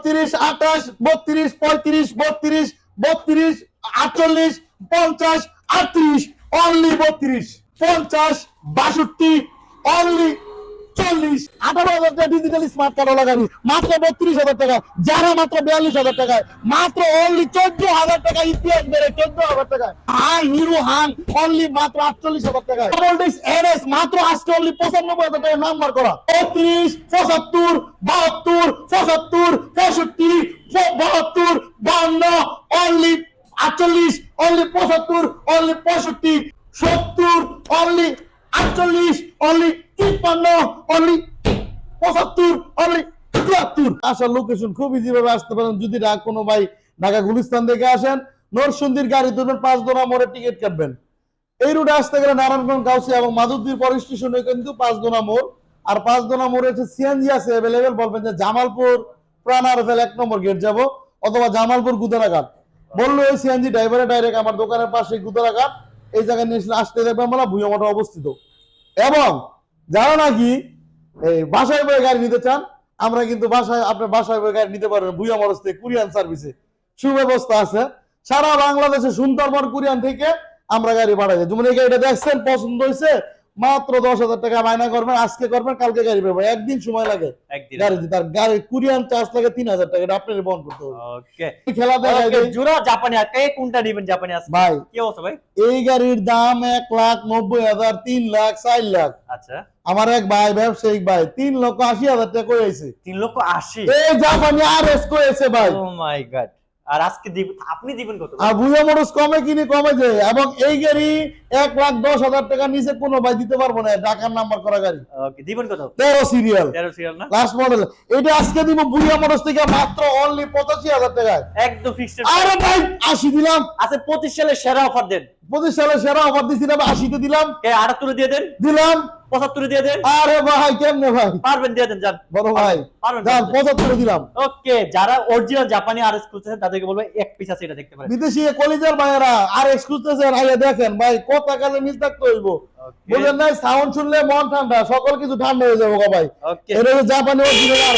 ছত্রিশ আঠাশ বত্রিশ পঁয়ত্রিশ বত্রিশ বত্রিশ আটচল্লিশ পঞ্চাশ আটত্রিশ অনলি বত্রিশ পঞ্চাশ বাষট্টি অনলি চল্লিশ, আঠারো হাজার টাকা ডিজিটাল স্মার্ট কার্ড লাগাবি। মাত্র বত্রিশ হাজার টাকা, যারা মাত্র বিয়াল্লিশ হাজার টাকায়, মাত্র অনলি চোদ্দ হাজার টাকা ইতিহাস বেড়ে চোদ্দ হাজার টাকায়। হাং হিরো হাং অনলি মাত্র আটচল্লিশ হাজার টাকায়। এনএস মাত্র আজকে অনলি পঁচানব্বই হাজার টাকা নাম্বার করা। বত্রিশ, পঁচাত্তর, বাহাত্তর, পঁচাত্তর, পঁয়ষট্টি, বাহাত্তর বান্ন অনলি আটচল্লিশ অনলি পঁচাত্তর অনলি পঁয়ষট্টি, সত্তর অনলি আটচল্লিশ অনলি পঁচাত্তর আসার লোকেশন আসতে পারেন যদি কোনো ভাই ঢাকা গুলিস্তান থেকে আসেন। নরসুন্দির গাড়ি পাঁচ দোনা মোড়ে টিকিট কাটবেন। এই রুটে আসতে গেলে নারায়ণগঞ্জ, গাউসিয়া এবং মাধবদীর পর কিন্তু পাঁচ দোনা মোড়। আর পাঁচ দোনা মোড়ে হচ্ছে সিএনজি আছে অ্যাভেলেবেল বলবেন যে জামালপুর প্রাণার ফেল এক নম্বর গেট যাব, অথবা জামালপুর গুদারাঘাট। বলল ওই সিএনজি ড্রাইভারে ডাইরেক্ট আমার দোকানের পাশে গুদারাঘাট। এই জায়গায় নিয়ে আসতে দেখবেন আমরা ভুইয়ামঠে অবস্থিত। এবং যারা নাকি এই বাসায় বয়ে গাড়ি নিতে চান, আমরা কিন্তু বাসায় আপনার বাসায় বয়ে গাড়ি নিতে পারবেন ভুইয়া মরস থেকে কুরিয়ান সার্ভিসে। সুব্যবস্থা আছে। সারা বাংলাদেশে সুন্দরবন, কুরিয়ান থেকে আমরা গাড়ি পাঠাই যেমন এই গাড়িটা দেখছেন, পছন্দ হয়েছে মাত্র দশ হাজার টাকা মাইনা করবেন আজকে করবেন কালকে গাড়ি পাবেন। একদিন সময় লাগে। গাড়ি দিতে আর গাড়ি কুরিয়ান চার্জ লাগে তিন হাজার টাকা আপনার বহন করতে হবে। খেলা জোড়া জাপানি আর কে কোনটা নেবেন জাপানি আজকে? ভাই কি অবস্থা ভাই? এই গাড়ির দাম এক লাখ নব্বই হাজার তিন লাখ চার লাখ। আচ্ছা। আমার এক ভাই ব্যবসায়িক ভাই তিন লক্ষ আশি হাজার টাকা করেছে তিন লক্ষ আশি? এই জাপানি আর এস করেছে ভাই। ও মাই গড আর আজকে দিব আপনি দিবেন কত? আর মোটরস কমে কিনে কমে যে এবং এই গাড়ি এক লাখ দশ হাজার টাকা নিচে কোনো ভাই দিতে পারব না ঢাকার নাম্বার করা গাড়ি। ওকে দিবেন কত? তেরো সিরিয়াল তেরো সিরিয়াল না? লাস্ট মডেল এটা আজকে দিব থেকে মাত্র অনলি পঁচাশি হাজার টাকায়। একদম ফিক্সড আরে ভাই আশি দিলাম। আচ্ছা পঁচিশ সালে সেরা অফার দেন। পঁচিশ সালে সেরা অফার দিছিলাম আশিতে দিলাম। আটাত্তরে দিয়ে দেন। দিলাম। পঁচাত্তরে দিয়ে দেন। আরে ভাই কেমনে ভাই? পারবেন দিয়ে দেন যান। বড় ভাই পারবেন যান পঁচাত্তরে দিলাম। ওকে যারা অরিজিনাল জাপানি আর এস খুঁজতেছেন তাদেরকে বলব এক পিস আছে এটা দেখতে পারেন। বিদেশি কলিজার ভাইয়েরা আর এক্সক্লুসিভ আইয়া দেখেন ভাই কত কাজে মিল থাকতে হইব। ওকে। বুঝলেন না সাউন্ড শুনলে মন ঠান্ডা সকল কিছু ঠান্ডা হয়ে যাব গো ভাই। এটা হলো জাপানি অরিজিনাল আর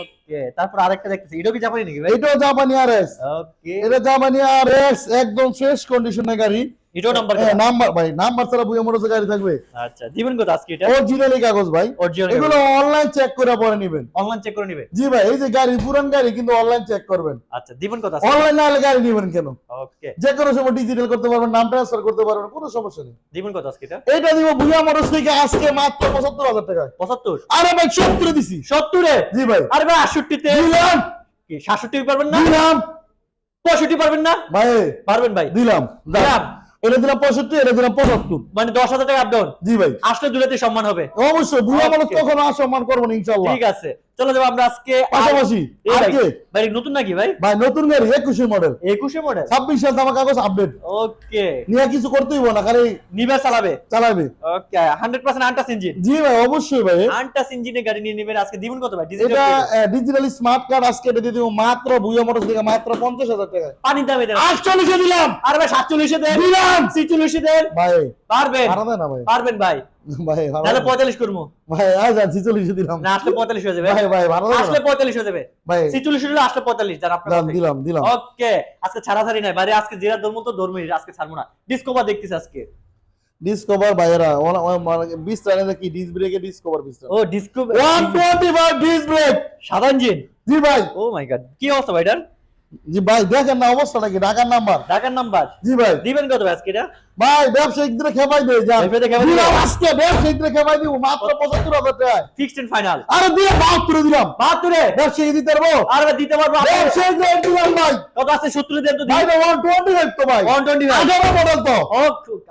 ওকে তারপর আরেকটা দেখতেছি। এটাও কি জাপানি নাকি ভাই? এটাও জাপানি আর এস ওকে। এটা জাপানি আর এস একদম ফ্রেশ কন্ডিশনের গাড়ি। এটাও নাম্বার নাম্বার ভাই নাম্বার ছাড়া বুঝে মোটরসে গাড়ি থাকবে। আচ্ছা দিবেন কত আজকে এটা? অরিজিনালি কাগজ ভাই। অরিজিনাল এগুলো অনলাইন চেক করে পরে নেবেন। অনলাইন চেক করে নিবে জি ভাই এই যে গাড়ি পুরান গাড়ি কিন্তু অনলাইন চেক করবেন। আচ্ছা দিবেন কত অনলাইন না হলে গাড়ি নেবেন কেন? ওকে যে কোনো সময় ডিজিটাল করতে পারবেন নাম ট্রান্সফার করতে পারবেন কোনো সমস্যা নেই। দিবেন কত আজকে এটা? এটা দিব ভুয়া মোটরস থেকে আজকে মাত্র পঁচাত্তর হাজার টাকায়। পঁচাত্তর? আরে ভাই সত্তর দিছি। সত্তরে? জি ভাই। আরে ভাই আটষট্টিতে? দিলাম। কি সাতষট্টি পারবেন না? দিলাম। পঁয়ষট্টি পারবেন না? ভাই পারবেন ভাই। দিলাম। দিলাম। দাম এটা দিলাম পঁয়ষট্টি এটা দিলাম পঁচাত্তর। মানে দশ হাজার টাকা আপডাউন জি ভাই। আসলে দুলাতে সম্মান হবে। অবশ্যই ভুয়া মানুষ তখন অসম্মান করব না ইনশাল্লাহ ঠিক আছে। চলো যাব আমরা আজকে পাশাপাশি ভাই, নতুন নাকি ভাই? ভাই নতুন গাড়ি একুশের মডেল একুশে মডেল ছাব্বিশ সাল আমার কাগজ আপডেট ওকে নিয়ে কিছু করতেই না খালি নিবে চালাবে? চালাবে। ওকে হান্ড্রেড পার্সেন্ট আনটাস ইঞ্জিন জি ভাই অবশ্যই ভাই। আনটাস গাড়ি নিয়ে নেবেন। আজকে দিবেন কত ভাই? এটা ডিজিটাল স্মার্ট কার্ড আজকে এটা দিয়ে দিব মাত্র ভুয়া মোটরস থেকে মাত্র পঞ্চাশ হাজার টাকা পানির দামে আটচল্লিশে দিলাম। আরে ভাই সাতচল্লিশে দিলাম। ছিচল্লিশে দেন ভাই পারবেন। না ভাই। পারবেন ভাই। ভাই তাহলে দেয় না। পঁয়তাল্লিশ করব। ভাই আজ আজ ছিচল্লিশে দিলাম। না আসলে পঁয়তাল্লিশ হয়ে যাবে। ভাই ভাই দেয় আসলে না। পঁয়তাল্লিশ হয়ে যাবে। ভাই। ছিচল্লিশ হলে আসলে পঁয়তাল্লিশ যান আপনার দিলাম দিলাম ওকে আজকে ছাড়াছাড়ি নাই। বাইরে আজকে যেটা ধর্ম তো ধর্মই আজকে ছাড়বো না। ডিসকভার দেখতেছি আজকে। ডিসকভার বিশ টানে কি? ডিস ব্রেকে ডিসকভার বিশ ও disco one twenty five disc brake সাদা ইঞ্জিন জি ভাই। ও মাই গড কি অবস্থা ভাই এটার? জি ভাই দেখেন না অবস্থাটা কি? ঢাকার নাম্বার? ঢাকার নাম্বার? জি ভাই। দিবেন কত ভাই আজকে এটা? ভাই ব্যবসায়িকদের খেপাই দেয় যান খেপাই? দিলাম আজকে খেপাই দিব মাত্র পঁচাত্তর হাজার টাকায়। ফিক্সড এন্ড ফাইনাল আরে দিয়ে বাহাত্তর দিলাম। বাহাত্তরে? ব্যবসায়ী দিতে পারব? আর দিতে পারব। ব্যবসায়ীদের দিলাম ভাই। কত আছে? সত্তর দেন তো ভাই ওয়ান টোয়েন্টি ফাইভ তো ভাই। ওয়ান টোয়েন্টি আঠারো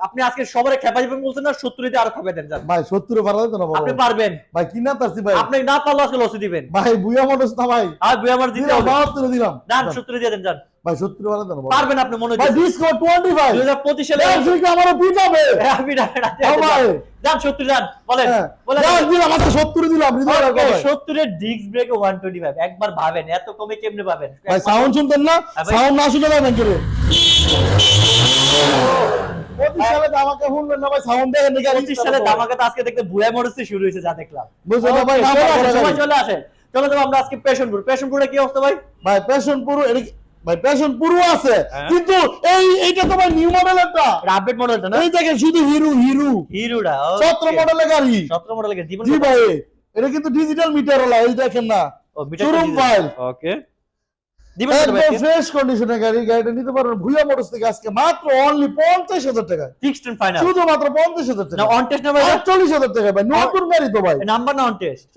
আপনি আজকে সবারে খেপা দিবেন বলছেন না সত্তরে আরও খেপে দেন যান ভাই সত্তরে পারা যেত না আপনি পারবেন। ভাই কি না তারছি ভাই? আপনি না পারলে আজকে লসে দিবেন। ভাই বুয়া মোটরস না ভাই। আর দুই আমার দিতে বাহাত্তরে দিলাম। যান সত্তরে দিয়ে দেন যান ভাই সত্তরে পারা যেত না পারবেন আপনি মনে ভাই দুই হাজার পঁচিশ সালে ব্যবসায়ীকে আমারও পিটাবে হ্যাঁ ভাই। যান সত্তর যান বলেন হ্যাঁ। বলেন। যাক, দিলাম আজকে সত্তরে দিলাম হৃদয় রাখো ভাই। সত্তরের ডিস্ক ব্রেকে ওয়ান টোয়েন্টি ফাইভ একবার ভাবেন এত কমে কেমনে পাবেন? ভাই সাউন্ড শুনতেন না? হ্যাঁ সাউন্ড না শুনবেন না ভাই সাউন্ড দেখেন নাকি আর পঁচিশ সালে ধামাকা তো আজকে দেখতে বুয়া মরছে শুরু হয়েছে দেখলাম। বুঝলেন না ভাই Okay, নাম্বার চলে আসেন, করে সবাই গাড়ি। চলে চলো আমরা আজকে পেশনপুর। পেশনপুরে কি অবস্থা ভাই? ভাই প্যাশন পুরো এটা কি- ভাই প্যাশন পুরো আছে। হ্যাঁ। কিন্তু এই এইটা তোমার নিউ মডেলেরটা একটা। আপডেট মডেলটা না? এই দেখেন শুধু হিরো হিরো। হিরোটা সতেরো মডেলের গাড়ি। 17 মডেলের জীবন জি ভাই এটা কিন্তু ডিজিটাল মিটার ওলা এই দেখেন না। ও মিটার file। ওকে একদম ফ্রেশ কন্ডিশনের গাড়ি গাড়িটা নিতে পারবেন। ভুয়া মোটরস থেকে আজকে মাত্র অনলি পঞ্চাশ হাজার টাকা। ফিক্সড এন্ড ফাইনাল শুধুমাত্র পঞ্চাশ হাজার টাকা। অন টেস্ট না ভাই আটচল্লিশ হাজার টাকা ভাই নতুন গাড়ি তো ভাই। নাম্বার না অন টেস্ট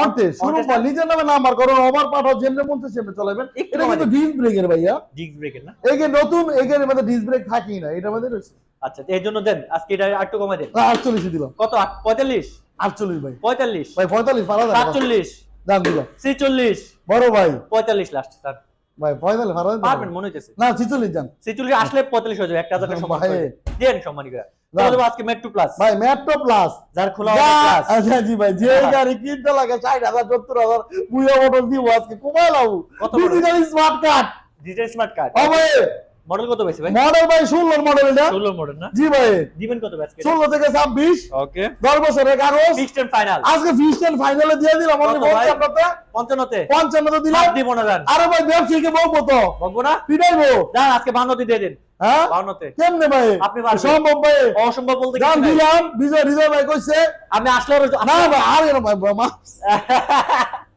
অন্টে শুরু On-test নিজের নামে নাম্বার করুন ওভার পাঠাও যেমনি মন সেমনি চলাবেন এটা কিন্তু ডিস্ক ব্রেকের ভাইয়া। ডিস্ক ব্রেকের না? এই যে নতুন এই ডিস্ক ব্রেক থাকেই না এটা আচ্ছা এর জন্য দেন আজকে এটা আটটু কমাই দেন। আটচল্লিশ দিলাম। কত? পঁয়তাল্লিশ? আটচল্লিশ ভাই। পঁয়তাল্লিশ। ভাই পঁয়তাল্লিশ পারা যায় সাতচল্লিশ। দাম দিলাম। ছিচল্লিশ। বড় ভাই। পঁয়তাল্লিশ লাস্ট স্যার ভাই পারা যায় পারবেন মনে হচ্ছে না ছিচল্লিশ যান ছিচল্লিশ আসলে পঁয়তাল্লিশ হয়ে যাবে একটা হাজার টাকা সম্মান। করে দেন। সম্মানী করে আজকে মেট্রো প্লাস ভাই মেট্রো প্লাস যার খোলা প্লাস আচ্ছা জি ভাই যে হ্যাঁ। গাড়ি কিনতে লাগে ষাট হাজার সত্তর হাজার বুয়া মোটর দিব আজকে কত বড়? Smart card digital smart card ও ভাই মডেল কত পাইছে ভাই? মডেল ভাই ষোলোর মডেল এটা। ষোলো মডেল না? জি ভাই। দিবেন কত আজকে ষোলো থেকে ছাব্বিশ। ওকে দশ বছরের কাগজ। ফিক্সড এন্ড ফাইনাল আজকে ফিস্টেন ফাইনালে দিয়ে দিলাম। ভাই? পঞ্চান্নতে। পঞ্চান্ন তো দিলাম। সাত দিব না যান আরে ভাই ব্যবসায়ীকে বলব তো। বলব না? পিটাইবো যান আজকে বান্নতে দিয়ে দিন। হ্যাঁ? বান্নতে। কেমনে ভাই? আপনি। সম্ভব ভাই। অসম্ভব বলতে দাম কিছু নাই। দিলাম। বিজয় হৃদয় ভাই কইছে। আমি আসলে আরো- না ভাই আর ভাই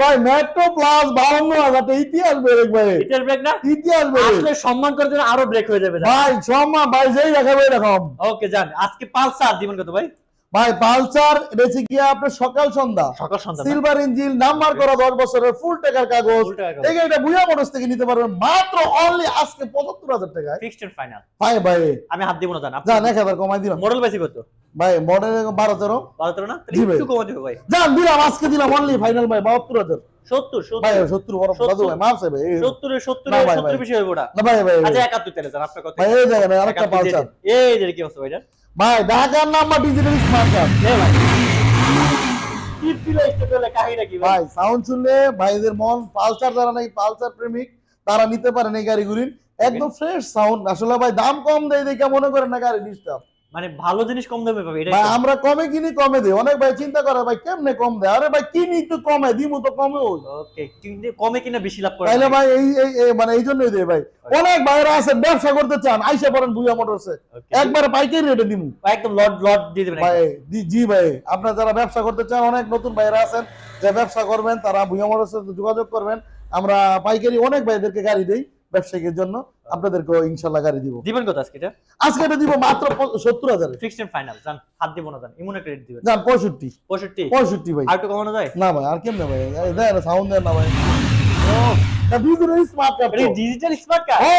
ভাই মেট্রো প্লাস বাউন্ন হাজার ইতিহাস বেরেক ভাই ইটার ব্রেক না? ইতিহাস বেরেক আসলে সম্মান করার জন্য আরও ব্রেক হয়ে যাবে ভাই সম্মান ভাই যেই দেখাবো এরকম ওকে যান। আজকে পালসার দিবেন কত ভাই? ভাই পালসার রেসে গিয়ে আপনার সকাল সন্ধ্যা। সকাল সন্ধ্যা? সিলভার ইঞ্জিন নাম্বার করা দশ বছরের ফুল টাকার কাগজ। এই গাড়িটা বুয়া মোটরস থেকে নিতে পারবেন মাত্র অনলি আজকে পঁচাত্তর হাজার টাকায়। ফিক্সড এন্ড ফাইনাল ভাই ভাই। আমি হাত দিব না জান। এক হাজার কমাই দিলাম। মডেল বেশি কত? ভাই মডেল বারো তেরো। বারো তেরো না? ভাই। একটু কমা দেবে ভাই। যান দিলাম আজকে দিলাম অনলি ফাইনাল ভাই বাহাত্তর হাজার। সত্তর ভাই সত্তর বড় সত্তর। দাদু ভাই মাফ ভাই এই- সত্তরে ভাই, বেশি না। ভাই ভাই আচ্ছা একাত্তর আপনার কথা। ভাই এই দেখেন আরেকটা পালসার এই যে কি অবস্থা ভাইটা ভাই ঢাকার বা ডিজিটাল স্মার্ট কার্ড ভাই? সাউন্ড শুনলে ভাইদের মন পালসার যারা নাই পালসার প্রেমিক তারা নিতে পারেন এই গাড়িগুলির। একদম ফ্রেশ সাউন্ড আসলে ভাই দাম কম দেয় দেখে মনে করেন না গাড়ি ডিস্টার্ব মানে ভালো জিনিস কম দামে পাবে তো। আমরা কমে কিনি কমে দেই। অনেক ভাই চিন্তা করে ভাই কেমনে কম দেয়? আরে ভাই কিনি তো কমে দিমু তো কমে ওই। ওকে কিন্তু কমে কিনা বেশি লাভ করে তাইলে ভাই এই এই মানে এই জন্যই দেয় ভাই। অনেক ভাইরা আছে ব্যবসা করতে চান আইসা পড়েন বুয়া মোটরসে। একবারে পাইকারি রেটে দিমু। একদম লট লট দিয়ে দিবেন ভাই জি- ভাই আপনারা যারা ব্যবসা করতে চান অনেক নতুন ভাইরা আছেন যে ব্যবসা করবেন তারা ভুয়া মোটরসের সাথে যোগাযোগ করবেন। আমরা পাইকারি অনেক ভাইদেরকে গাড়ি দেই। ব্যবসায়ীর জন্য আপনাদেরকেও ইনশাল্লাহ গাড়ি দিব। দিবেন কত আজকে এটা আজকে এটা দিব মাত্র সত্তর হাজারে। ফিক্সড এন্ড ফাইনাল জান হাত দিব না জান ইমুনে ক্রেডিট দিবেন। যান পঁয়ষট্টি। 65 পঁয়ষট্টি ভাই। আর একটু কমানো যায়? না ভাই আর কেমনে ভাই? দেয় না সাউন্ড দেয় না ভাই। ও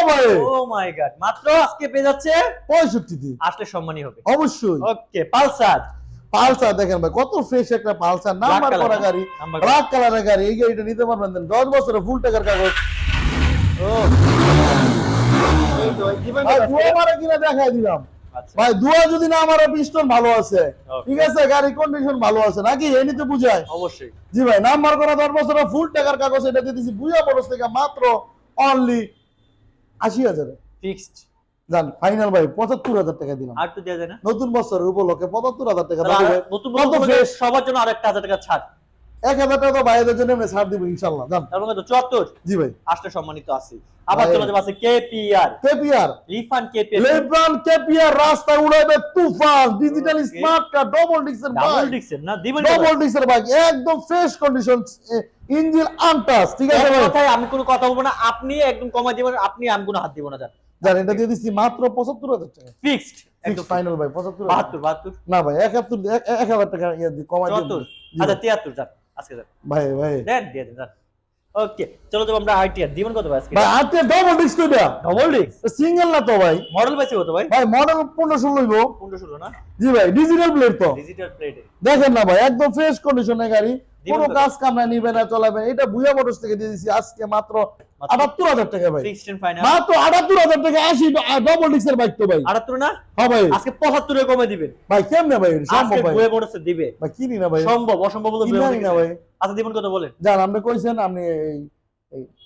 ভাই। ও মাই গড মাত্র আজকে পেয়ে যাচ্ছে পঁয়ষট্টিতে। আসলে সম্মানই হবে। অবশ্যই। ওকে পালসার। পালসার দেখেন ভাই কত ফ্রেশ একটা পালসার। নাম্বার করা গাড়ি ব্ল্যাক কালারের গাড়ি। এই গাড়িটা নিতে পারবেন দশ বছরের ফুল টাকার কাগজ। কিনা দেখাই দিলাম। আচ্ছা। ভাই দুয়া যদি না আমার পিস্টন ভালো আছে ঠিক আছে? গাড়ি কন্ডিশন ভালো আছে নাকি? এই নিতে বুঝায় অবশ্যই। জি ভাই নাম্বার করা দশ বছরের ফুল টাকার কাগজ এটা দিয়ে দিছি বরস থেকে মাত্র অনলি আশি হাজারে। ফিক্সড জান ফাইনাল ভাই পঁচাত্তর হাজার টাকা দিলাম। আর একটু দেওয়া যায় না? নতুন বছরের উপলক্ষে পঁচাত্তর হাজার টাকা নতুন? সবার জন্য আর একটা হাজার টাকা ছাড়। এক হাজার টাকা তো জন্য এমনি ছাড় দিব ইনশাল্লাহ জান। মধ্যে চুয়াত্তর? জি ভাই। আসলে সম্মানিত আছি। আবার চলে যাবে আছে কেপিআর কেপিআর রিফান কেপিআর কেপিআর রাস্তা উড়াবে তুফান ডিজিটাল স্মার্ট কার্ড ডবল ডিক্সের ডাবল ডিক্সের না দিবেন ডবল ডিক্সের বাইক একদম ফ্রেশ কন্ডিশন ইঞ্জিন আনটাস ঠিক আছে ভাই? কথায় আমি কোনো কথা বলব না আপনি একদম কমাই দিবেন আপনি আমি কোনো হাত দিব না জান। জান এটা দিয়ে দিচ্ছি মাত্র পঁচাত্তর হাজার টাকা। ফিক্সড একদম ফাইনাল ভাই পঁচাত্তর বাহাত্তর বাহাত্তর। না ভাই একাত্তর এক এক হাজার টাকা ইয়ে কমাই দিন আচ্ছা ভাই। তিয়াত্তর যান আজকে যান ভাই ভাই। দেন দিয়ে দেন ওকে চলো তো আমরা আইটিআর দিবেন কত ভাই আজকে? ভাই আজকে ডবল ডিক্স কইটা ডবল ডিক্স সিঙ্গেল না তো ভাই? মডেল পাইছে কত ভাই? ভাই মডেল পনেরো ষোলো হইবো পনেরো ষোলো না? জি ভাই ডিজিটাল প্লেট তো। ডিজিটাল প্লেট দেখেন না ভাই একদম ফ্রেশ কন্ডিশনে গাড়ি। কোনো কাজ নিবে না চলাবে এটা বুয়া মোটরস থেকে দিয়ে দিচ্ছি আজকে মাত্র আটাত্তর হাজার টাকা ভাই। মাত্র আটাত্তর হাজার টাকা। আশি ডবল ডিক্সের বাইক তো ভাই। আটাত্তর না? হ্যাঁ ভাই। আজকে পঁচাত্তরে কমে দিবেন। ভাই কেমনে ভাই? সম্ভব ভাই। বয়ে মোটরসে দিবে। ভাই কিনি না ভাই। সম্ভব অসম্ভব জানি না ভাই। আচ্ছা দিবেন কত বলেন? যান আপনি কইছেন আপনি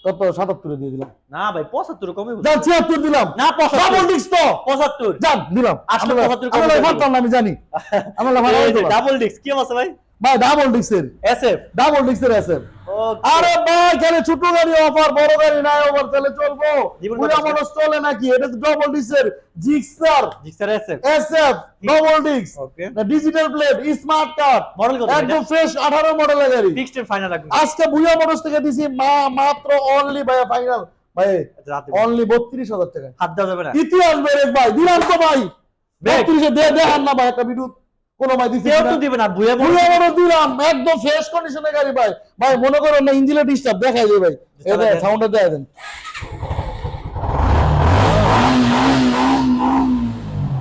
কত? সাতাত্তরে দিয়ে দিলাম। না ভাই পঁচাত্তর কমে যান ছিয়াত্তর দিলাম। না ডবল ডিক্স তো। পঁচাত্তর। যান দিলাম। আসলে আমরা- 75 আমরা কমে আমি জানি। আমরা। ডাবল ডিস্ক কি আছে ভাই? ভাই ডাবল ডিক্সের এসএফ ডাবল ডিক্সের আছে ওকে আরে ভাই খালি ছোট গাড়ি অফার বড় গাড়ি নাই অফার তাহলে চলবো। পুরা মানুষ চলে নাকি? এটা তো double ডিক্সের Gixxer Gixxer SF SF double ডিক্স okay digital plate smart card model কত একদম ফ্রেশ 18 মডেলের গাড়ি। ফিক্সড ফাইনাল আজকে বুয়া মোটরস থেকে দিছি মা মাত্র অনলি ভাই ফাইনাল ভাই অনলি 32000 টাকা হাত দেওয়া যাবে না। ইতিহাস বেরেক ভাই দিলাম তো ভাই। ব্রেক। 32 দে দেখান না ভাই একটা ভিডিও কোন ভাই দিছি কেউ তো দিবে না বুয়া বড় বুয়া দিলাম একদম ফ্রেশ কন্ডিশনের গাড়ি ভাই। ভাই মনে করো না ইঞ্জিনের ডিস্টার্ব দেখাই ভাই। দেন। সাউন্ডটা দেয় দেন।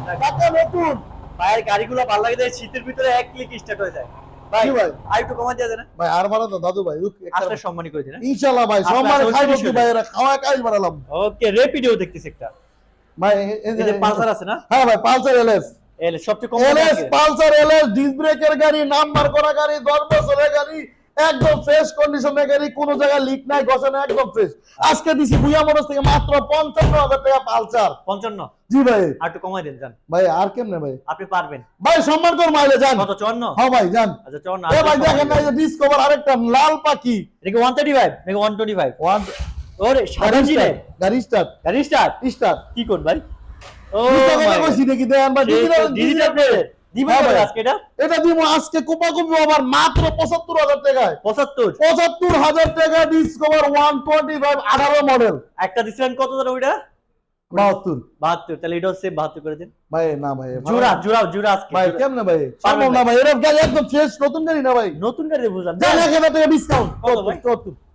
টাকা নতুন। ভাইয়ের গাড়িগুলো ভালো লাগে দেয় শীতের ভিতরে এক ক্লিক স্টার্ট হয়ে যায়। ভাই ভাই? আর একটু কমা দিয়ে দেন ভাই আর বাড়া দাদু ভাই একটা- করে দিন ইনশাআল্লাহ ভাই আপনার সম্মান চৌত্রিশ খাইবো কি ভাই এরা খাওয়া কাজ বাড়ালাম। ওকে রেপিডিও দেখতেছি একটা। ভাই এই এই যে পালসার আছে না? হ্যাঁ ভাই Pulsar LS. LS Pulsar LS disc ব্রেকের গাড়ি নাম্বার করা গাড়ি 10 বছরের গাড়ি একদম ফ্রেশ কন্ডিশনের গাড়ি কোনো জায়গায় লিক নাই না একদম ফ্রেশ আজকে দিছি বুয়া মোটরস থেকে মাত্র 55000 টাকা পালসার। 55 জি ভাই। আর একটু কমাই দেন জান ভাই আর কেমনে ভাই? আপনি পারবেন। ভাই সম্মান কর মাইলে যান। কত 54 হ্যাঁ ভাই যান। আচ্ছা 54 এ ভাই দেখেন না এই যে ডিসকভার আরেকটা লাল পাখি। এটা কি 135 নাকি 125 ওয়ান ওরে সাধারণ জিনে গাড়ি স্টার্ট গাড়ি স্টার্ট স্টার্ট কি কোন ভাই? হ্যাঁ মাত্র 75000 টাকায়। 75 পঁচাত্তর হাজার টাকা ডিসকভার ওয়ান টোয়েন্টি ফাইভ আঠারো মডেল একটা দিছিলেন কত ধরে ওইটা? বাহাত্তর। 72 তাহলে এটা হচ্ছে 72 করে দিন। ভাই না ভাই জোড়া জোড়া জোড়া আজকে। ভাই। কেমনে ভাই? সম্ভব না। ভাই এরকম গাড়ি একদম ফ্রেশ নতুন গাড়ি না ভাই? নতুন গাড়ি বুঝলাম। এক হাজার টাকা ডিসকাউন্ট কত ভাই?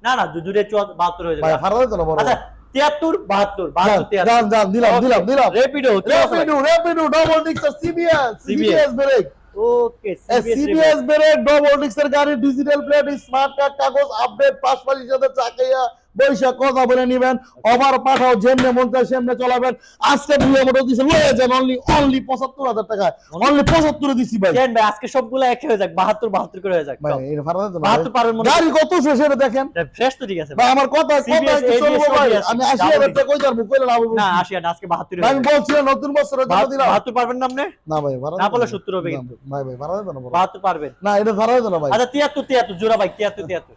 না না দু- দুটো 72 হয়ে ভাই যাবে তো না আচ্ছা 73 72 72 জান জান দিলাম দিলাম দিলাম। রেপিডো র্যাপিডো র্যাপিডো ডবল ডিক্স CBS CBS brake okay CBS brake double ডিক্সের গাড়ি ডিজিটাল প্লেট স্মার্ট কার্ড কাগজ আপডেট পাশ সাথে চাকাইয়া বৈশাখ কথা বলে নিবেন ওভার পাঠাও যেমনে মন চায় সেমনে চলাবেন। আজকে দুই মোটর দিছে লয়ে যান অনলি অনলি পঁচাত্তর হাজার টাকা অনলি পঁচাত্তরে দিছি ভাই। কেন ভাই? আজকে সবগুলো এক হয়ে যাক 72 72 করে হয়ে যাক 72 পারবেন গাড়ি কত শেষ এটা দেখেন। ফ্রেশ তো ঠিক আছে ভাই আমার কথা কথা চলবো ভাই। আমি আশি হাজার টাকা কই যাব কইলে লাভ না কি? 80 আজকে 72 ভাই, আমি বলছিলাম নতুন বছরের জন্য দিলাম। 72 পারবেন না আপনি? না ভাই ভাড়া না বললে 70 হবে কিন্তু। ভাই ভাই ভাড়া দিতে না বড়। 72 পারবেন। না এটা ভাড়া দিতে না ভাই। আচ্ছা 73 73 জোড়া ভাই 73 73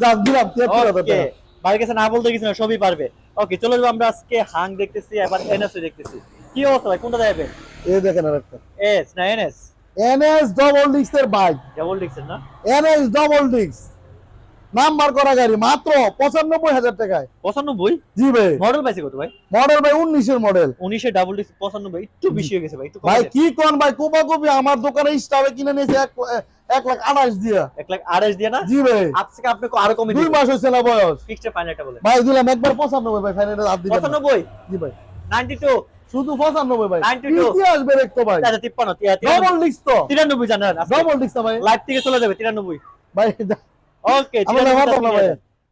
যান দিলাম তিয়াত্তর হাজার টাকা। ভাই কাছে না বলতে গেছি না সবই পারবে। ওকে চলে যাব আমরা আজকে হাং দেখতেছি এবার এনএস দেখতেছি। কি অবস্থা ভাই? কোনটা যাবে এ দেখেন আর একটা এস না এনএস এনএস ডবল ডিক্স এর বাইক ডাবল ডিক্সের না? এনএস ডবল ডিক্স নাম্বার করা গাড়ি মাত্র পঁচানব্বই হাজার টাকায়। 95 জি ভাই। মডেল পাইছে কত ভাই? মডেল ভাই উনিশের মডেল। 19 এর ডাবল ডিক্স 95 একটু বেশি হয়ে গেছে ভাই ভাই কি কোন ভাই কোপা কপি আমার দোকানে স্টাফে কিনে নিয়েছে এক এক লাখ আঠাশ দিয়া। এক লাখ আড়াইশ দিয়ে না? জি ভাই। আজকে আপনি আরও কমে দুই মাস হয়েছে না বয়স। ফিক্সড ফাইনালটা বলেন। ভাই দিলাম একবার পঁচানব্বই ভাই ফাইনালে হাত দিলাম 95 জি ভাই। 92 শুধু পঁচানব্বই ভাই। 92 কি আসবে দেখতো ভাই। আচ্ছা 53 ডবল ডিক্স তো। 93 জানেন ডবল ডিক্স ভাই। লাইভ থেকে চলে যাবে 93 ভাই ওকে।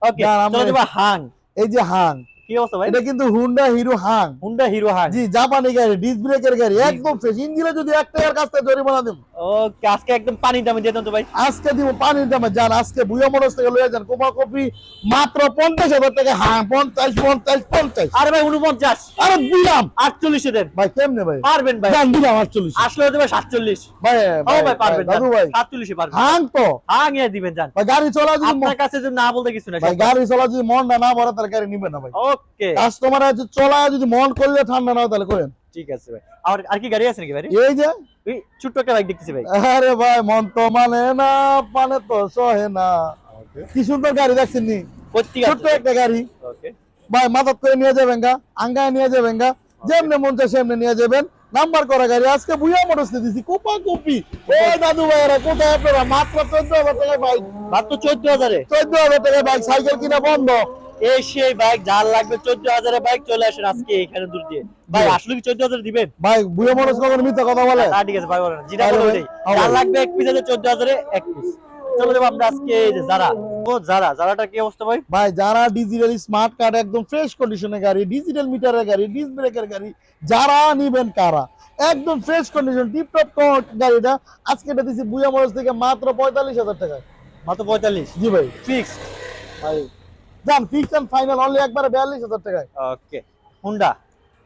ওকে চলে যাব হাং এই যে হাং কি অবস্থা ভাই? এটা কিন্তু হুন্ডা হিরো হাং হুন্ডা হিরো হাং জি জাপানি গাড়ি ডিস ব্রেকের গাড়ি একদম ফ্রেশ ইঞ্জিনে যদি টাকার কাছ জরিমানা দিন ওকে আজকে একদম পানি দামে দিয়ে দেন তো ভাই। আজকে দিব পানির দামে যান আজকে বুয়া মোটরস থেকে লয়ে যান কোপা কপি মাত্র পঞ্চাশ হাজার টাকা। হ্যাঁ পঞ্চাশ পঞ্চাশ পঞ্চাশ। আরে ভাই 49 আরে দিলাম 48 দেন ভাই কেমনে ভাই? পারবেন ভাই। যান দিলাম আটচল্লিশ। আসলে দেবে 47 ভাই ও ভাই পারবেন দাদু ভাই। 47 এ পারবেন। হাং তো। হাং এ দিবেন জান ভাই গাড়ি চলা যদি আপনার কাছে যদি না বলতে কিছু না ভাই গাড়ি চলা যদি মন না না ভরে তাহলে গাড়ি নিবে না ভাই। ওকে। কাস্টমার যদি চলা যদি মন করলে ঠান্ডা না হয় তাহলে করেন। ঠিক আছে ভাই। আর আর কি গাড়ি আছে নাকি ভাই? এই যে ছোট্ট একটা বাইক দেখতেছি ভাই। আরে ভাই মন তো মানে না মানে তো সহে না। কি সুন্দর গাড়ি দেখছেন নি? ছোট্ট একটা গাড়ি। ভাই মাথাত করে নিয়ে যাবেন গা আঙ্গায় নিয়ে যাবেন গা যেমনে মন চায় সেমনে নিয়ে যাবেন। নাম্বার করা গাড়ি আজকে বুয়া মোটরস দিছি কোপা কপি ও দাদু ভাইরা কোথায় আপনারা? মাত্র চোদ্দ হাজার টাকায় বাইক মাত্র 14000 এ চোদ্দ হাজার টাকায় বাইক সাইকেল কিনা বন্ধ। এই সেই বাইক যার লাগবে 14000 এর বাইক চলে আসেন আজকে এখানে দূর দিয়ে। ভাই আসলে কি 14000 দিবেন? ভাই বুয়া মোটরস কখনো মিথ্যা কথা বলে? হ্যাঁ ঠিক আছে ভাই বলেন। যেটা বলে ভাই, যার লাগবে এক পিস আছে 14000 এ এক পিস চলো আমরা আজকে এই যে যারা। ও যারা। যারাটা কি অবস্থা ভাই? ভাই যারা ডিজিটাল স্মার্ট কার্ড একদম ফ্রেশ কন্ডিশনের গাড়ি ডিজিটাল মিটারের গাড়ি ডিস ব্রেকের গাড়ি যারা নিবেন কারা? একদম ফ্রেশ কন্ডিশন টিপটপ গাড়িটা। আজকে এটা দিছি বুয়া মোটরস থেকে মাত্র পঁয়তাল্লিশ হাজার টাকায়। মাত্র 45 জি ভাই। ফিক্স ভাই যান ফিক্স এন্ড ফাইনাল অনলি একবারে বিয়াল্লিশ হাজার টাকায়। ওকে হুন্ডা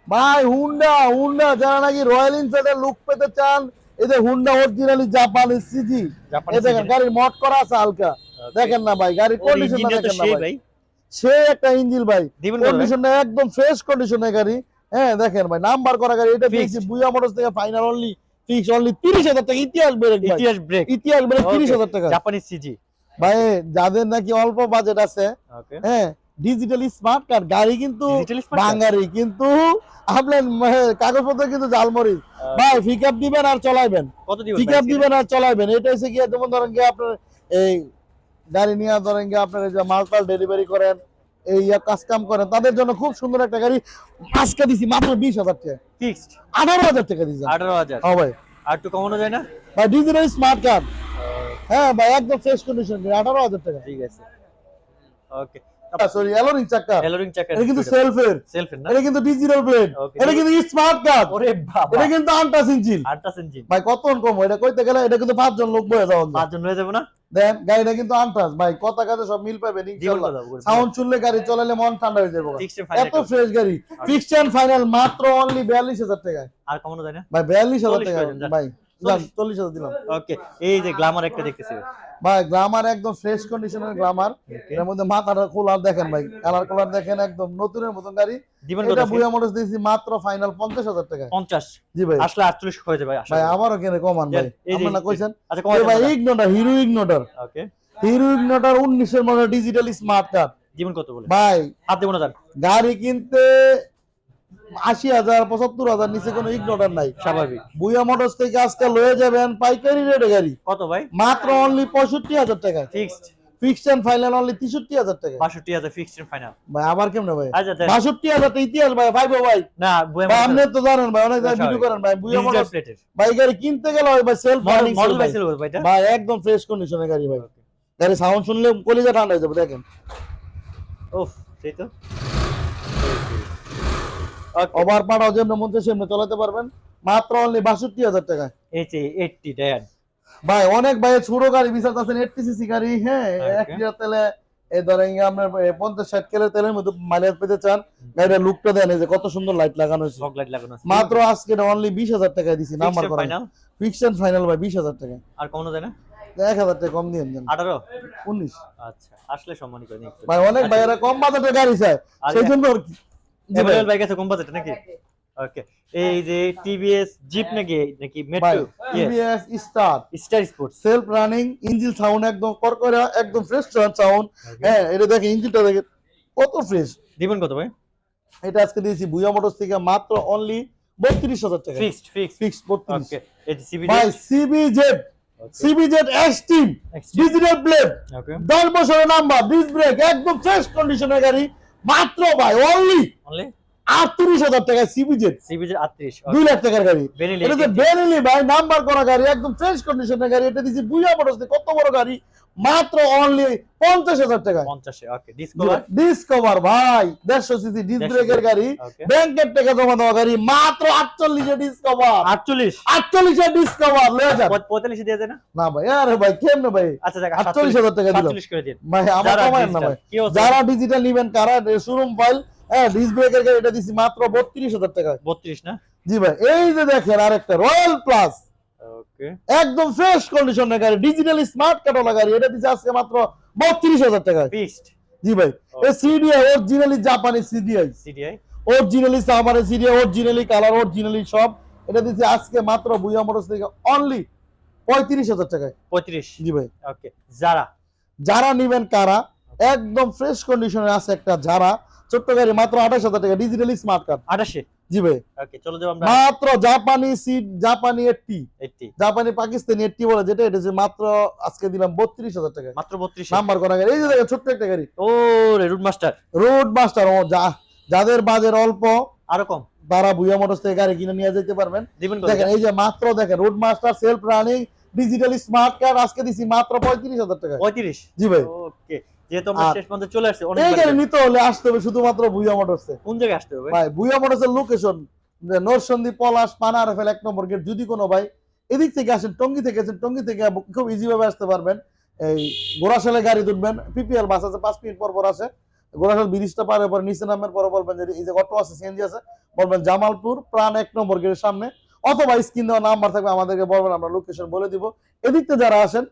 ভাই হুন্ডা হুন্ডা যারা নাকি রয়্যাল এনফিল্ডের লুক পেতে চান যে হুন্ডা অরিজিনালি জাপানি সিজি এই দেখেন গাড়ির মড করা আছে হালকা। দেখেন না ভাই গাড়ির ওর কন্ডিশন দেখেন না ভাই। সে একটা ইঞ্জিন ভাই। কন্ডিশনটা একদম ফ্রেশ কন্ডিশনে গাড়ি। হ্যাঁ দেখেন ভাই নাম্বার করা গাড়ি এটা. পেয়েছি বুয়া মোটরস থেকে ফাইনাল অনলি ফিক্স অনলি তিরিশ হাজার টাকা। ইতিহাস ব্রেক ইতিহাস ব্রেক ইতিহাস ব্রেক তিরিশ হাজার টাকা। জাপানি সিজি ভাই যাদের নাকি অল্প বাজেট আছে হ্যাঁ ডিজিটালি স্মার্ট কার্ড গাড়ি কিন্তু বাঙালি কিন্তু আপনার কাগজপত্র কিন্তু জালমরিচ ভাই পিক আপ দিবেন আর চলাইবেন। কত দিবেন পিক আপ দিবেন আর চলাইবেন। এটা হচ্ছে গিয়ে যেমন ধরেন গিয়ে আপনার এই গাড়ি নিয়ে ধরেন গিয়ে আপনার যে মালটাল ডেলিভারি করেন এই ইয়া কাজ কাম করেন তাদের জন্য খুব সুন্দর একটা গাড়ি আজকে দিছি মাত্র বিশ হাজার টাকা। ফিক্সড আঠারো হাজার টাকা দিয়েছেন আঠারো হাজার? হ্যাঁ ভাই। আর একটু কমানো যায় না? ভাই ডিজিটাল স্মার্ট কার্ড হ্যাঁ ভাই একদম ফ্রেশ কন্ডিশন আঠারো হাজার টাকা। ঠিক আছে। ওকে সরি এলোরিং চাকা। এলোরিং চাকার এটা কিন্তু সেলফের সেলফের না? এটা কিন্তু ডিজিটাল প্লেট এটা কিন্তু স্মার্ট কার্ড ওরে বাবা। এটা কিন্তু আনটাচ ইঞ্জিন আটটাস ইঞ্জিন ভাই কত কম এটা কইতে গেলে এটা কিন্তু পাঁচজন লোক বয়ে যাওয়া। পাঁচজন হয়ে যাবে না? দেন গাড়িটা কিন্তু আনটাচ ভাই কথা কাজে সব মিল ইনশাআল্লাহ সাউন্ড শুনলে গাড়ি চলালে মন ঠান্ডা হয়ে যাবে। এত ফ্রেশ গাড়ি। ফিক্সড এন্ড ফাইনাল মাত্র অনলি বিয়াল্লিশ হাজার টাকায়। আর কমানো যায় না? ভাই বিয়াল্লিশ হাজার 40 টাকা। করে দেন, যান। ভাই যান, চল্লিশ হাজার দিলাম। ওকে এই যে গ্ল্যামার একটা দেখতেছি। ভাই গ্লামার একদম ফ্রেশ কন্ডিশনের গ্লামার. এর মধ্যে মাথাটা খোলা দেখেন ভাই কালার কালার দেখেন একদম নতুনের মতন গাড়ি। দিবেন এটা বুয়া মোটরস দিয়েছি মাত্র ফাইনাল পঞ্চাশ হাজার টাকা পঞ্চাশ। জি ভাই। আসলে আটচল্লিশ হয়ে যাবে ভাই কেন কমান ভাই। এই আপনারা কইছেন? আচ্ছা ভাই ইগনোটার হিরো ইগনোটার ওকে হিরো ইগনোটার উনিশের মডেল ডিজিটাল স্মার্ট কার্ড জীবন কত বলে? ভাই হাত দেবো না গাড়ি কিনতে আশি হাজার পঁচাত্তর হাজার নিচে কোনো ইগনোটার নাই। স্বাভাবিক। বুয়া মোটরস থেকে আজকে লয়ে যাবেন পাইকারি রেটে গাড়ি। কত ভাই? মাত্র অনলি পঁয়ষট্টি হাজার টাকা fixed fixed and final only তেষট্টি হাজার টাকা ফাইনাল ভাই আবার কেমনে ভাই? আচ্ছা দেন। বাষট্টি ইতিহাস ভাই ভাই ভাই। না ভাই আপনি তো জানেন ভাই অনেক জায়গায় ভিডিও করেন ভাই বুয়া ডিজিটাল ভাই গাড়ি কিনতে গেলে ভাই সেলফ মডেল মডেল পাইছিল ভাইটা? ভাই একদম ফ্রেশ কন্ডিশনের গাড়ি ভাই। গাড়ি সাউন্ড শুনলে কলিজা ঠান্ডা হয়ে যাবে দেখেন। সেই তো। ওভার যেমন মন চায় সেমনি চালাতে পারবেন। মাত্র অনলি বাষট্টি হাজার টাকা এই যে 80 ডায়ান ভাই অনেক ভাই ছোট গাড়ি বিচার আছেন এইটটি সিসি গাড়ি হ্যাঁ এক লিটার তেলে এই ধরেন আপনার এ পঞ্চাশ ষাট কিলো তেলের মধ্যে মাইলেজ পেতে চান গাড়ির লুকটা দেন যে কত সুন্দর লাইট লাগানো হয়েছে। লাইট লাগানো আছে। মাত্র আজকে অনলি বিশ হাজার টাকা দিছি নাম্বার করা ফাইনাল ফিক্স এন্ড ফাইনাল ভাই বিশ হাজার টাকা আর কমানো যায় না? এক হাজার টাকা কম দিয়ে দেন। 18 উনিশ। আচ্ছা আসলে সম্মানিত ভাই অনেক ভাইয়েরা কম বাজেটের গাড়ি চায় সেই জন্য আর কি। এমএল বাইক আছে কম বাজেট নাকি? ওকে এই যে টিভিএস জিপ নাকি? নাকি Metro TVS Star Star Sports self running engine sound একদম করকরা একদম ফ্রেশ সাউন্ড হ্যাঁ এটা দেখে ইঞ্জিনটা দেখে কত ফ্রেশ দিবেন কত ভাই? এটা আজকে দিয়েছি বুয়া মোটরস থেকে মাত্র অনলি বত্রিশ হাজার টাকা। ফিক্সড ফিক্সড ফিক্স বত্রিশ। ওকে এই যে সিবি ভাই CB Z CB Z X team digital plate okay দশ বছরের নাম্বার ডিস ব্রেক একদম ফ্রেশ কন্ডিশনের গাড়ি। মাত্র ভাই অনলি অনলি আটত্রিশ হাজার টাকা সিবি জেড সিবি 38 দুই লাখ টাকার গাড়ি। বেনিলি এটা যে বেরিলি ভাই নাম্বার করা গাড়ি একদম ফ্রেশ কন্ডিশনের গাড়ি। এটা দিচ্ছি বুঝা পড়ছে কত বড় গাড়ি? মাত্র অনলি পঞ্চাশ হাজার টাকা 50 ওকে ডিসকভার ভাই দেড়শো সিসি ডিস 150 ব্রেকের গাড়ি ব্যাংকের টাকা জমা দেওয়া গাড়ি মাত্র আটচল্লিশে ডিসকভার 48 আটচল্লিশে ডিসকভার লয়ে যান। 45 দিয়ে না না ভাই আরে ভাই কেমনে ভাই? আচ্ছা আটচল্লিশ হাজার টাকা দিলাম 47 করে দিন। ভাই আমার যারা কমায় না ভাই। যারা ডিজিটাল নিবেন কারা শোরুম ফাইল হ্যাঁ ডিস ব্রেকের গাড়ি এটা দিছি মাত্র বত্রিশ হাজার টাকা 32 না? জি ভাই এই যে দেখেন আরেকটা রয়্যাল প্লাস একদম ফ্রেশ কন্ডিশনের গাড়ি ডিজিটাল স্মার্ট কার্ডওয়ালা গাড়ি। এটা দিচ্ছে আজকে মাত্র বত্রিশ হাজার টাকা জি ভাই সিডিআই অরিজিনালি জাপানি CDI CDI originally CDI originally colour originally সব এটা দিচ্ছে আজকে মাত্র বুয়া মোটরস থেকে অনলি পঁয়ত্রিশ হাজার টাকায়। 35 জি ভাই। ওকে যারা যারা নিবেন কারা একদম ফ্রেশ কন্ডিশনে আছে একটা যারা ছোট্ট গাড়ি মাত্র আঠাশ হাজার টাকা ডিজিটালি স্মার্ট কার্ড 28 জি ভাই। ওকে চলো যাব আমরা মাত্র জাপানি সিট জাপানি এইটটি 80 জাপানি পাকিস্তানি এইটটি বলে যেটা এটা যে মাত্র আজকে দিলাম বত্রিশ হাজার টাকা। মাত্র 32 নাম্বার করা গাড়ি এই যে দেখেন ছোট্ট একটা গাড়ি। ও রে রুট মাস্টার রোড মাস্টার ও যা যাদের বাজেট অল্প আরও কম। তারা বুয়া মোটরস থেকে গাড়ি কিনে নিয়ে যেতে পারবেন। দেখেন এই যে মাত্র দেখেন road master self running digitally smart card আজকে দিছি মাত্র পঁয়ত্রিশ হাজার টাকা। 35 জি ভাই। ওকে। যেহেতু আমরা শেষ পর্যন্ত চলে আসছে অনেক এই গাড়ি নিতে হলে আসতে হবে শুধুমাত্র বুয়া মোটরসে। কোন জায়গায় আসতে হবে? ভাই বুয়া মোটরসের লোকেশন নরসন্দী পলাশ পানার ফেল এক নম্বর গেট যদি কোনো ভাই এদিক থেকে আসেন টঙ্গি থেকে আসেন টঙ্গি থেকে খুব ইজি ভাবে আসতে পারবেন। এই গোড়াশালে গাড়ি তুলবেন পিপিএল বাস আছে পাঁচ মিনিট পর পর আসে। গোড়াশাল ব্রিজটা পারে পর নিচে নামের পরে বলবেন যে এই যে অটো আছে সিএনজি আছে বলবেন জামালপুর প্রাণ এক নম্বর গেটের সামনে। অথবা স্ক্রিন দেওয়া নাম্বার থাকবে আমাদেরকে বলবেন আমরা লোকেশন বলে দিব। এদিক থেকে যারা আসেন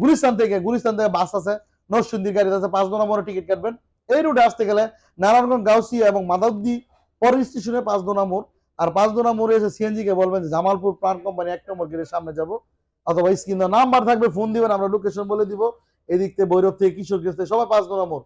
গুলিস্তান থেকে গুলিস্তান থেকে বাস আছে নরসিংদীর গাড়ি আছে, পাঁচ নম্বরে টিকিট কাটবেন। এই রুটে আসতে গেলে নারায়ণগঞ্জ গাউসিয়া এবং মাদাউদ্দি পরের স্টেশনে পাঁচ মোড় আর পাঁচ মোড়ে এসে সিএনজি কে বলবেন যে জামালপুর প্রাণ কোম্পানি এক নম্বর গেটের সামনে যাব। অথবা স্ক্রিন নাম্বার থাকবে ফোন দিবেন, আমরা লোকেশন বলে দিব। এদিক থেকে ভৈরব থেকে কিশোর থেকে সবাই পাঁচ মোড়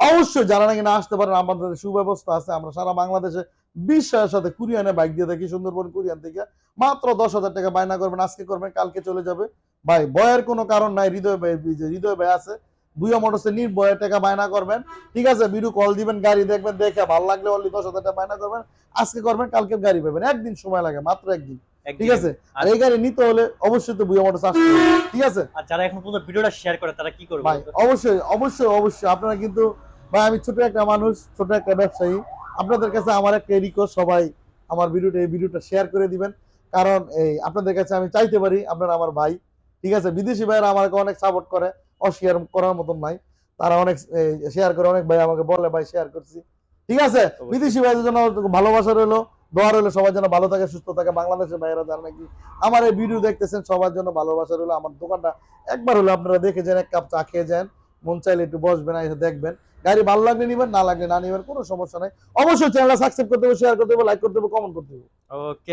অবশ্যই যারা নাকি না আসতে পারেন আমাদের সুব্যবস্থা আছে। আমরা সারা বাংলাদেশে বিশ্বাসের সাথে কুরিয়ানে বাইক দিয়ে থাকি, সুন্দরবন কুরিয়ান থেকে। মাত্র দশ হাজার টাকা বায়না করবেন, আজকে করবেন, কালকে চলে যাবে। ভাই, বয়ের কোনো কারণ নাই, হৃদয় ভাই হৃদয় ভাই আছে বুয়া মোটরসে নির্ভয়ের টাকা বায়না করবেন। ঠিক আছে ভিডিও কল দিবেন গাড়ি দেখবেন দেখে ভালো লাগলে অনলি দশ হাজার টাকা বায়না করবেন। আজকে করবেন কালকে গাড়ি পাবেন। একদিন সময় লাগে মাত্র একদিন। ঠিক আছে? আর এই গাড়ি নিতে হলে অবশ্যই তো বুয়া মোটরস আসতে ঠিক আছে? আর যারা এখন পর্যন্ত ভিডিওটা শেয়ার করে তারা কি করবে? ভাই অবশ্যই অবশ্যই অবশ্যই। আপনারা কিন্তু ভাই আমি ছোট একটা মানুষ ছোট একটা ব্যবসায়ী। আপনাদের কাছে আমার একটা রিকোয়েস্ট সবাই আমার ভিডিওটা এই ভিডিওটা শেয়ার করে দিবেন। কারণ এই আপনাদের কাছে আমি চাইতে পারি আপনারা আমার ভাই। ঠিক আছে? বিদেশি ভাইয়েরা আমাকে অনেক সাপোর্ট করে। অশেয়ার করার মতন নাই। তারা অনেক শেয়ার করে অনেক ভাই আমাকে বলে ভাই শেয়ার করছি। ঠিক আছে? বিদেশি ভাইদের জন্য ভালোবাসা রইল দোয়া রইল সবার জন্য ভালো থাকে সুস্থ থাকে। বাংলাদেশের ভাইয়েরা যারা নাকি আমার এই ভিডিও দেখতেছেন সবার জন্য ভালোবাসা রইল। আমার দোকানটা একবার হলো আপনারা দেখে যান এক কাপ চা খেয়ে যান। মন চাইলে একটু বসবেন এসে দেখবেন। গাড়ি ভালো লাগলে নিবেন না লাগলে না নিবেন কোনো সমস্যা নাই। অবশ্যই চ্যানেলটা সাবস্ক্রাইব করতে হবে শেয়ার করতে হবে লাইক করতে হবে কমেন্ট করতে হবে। ওকে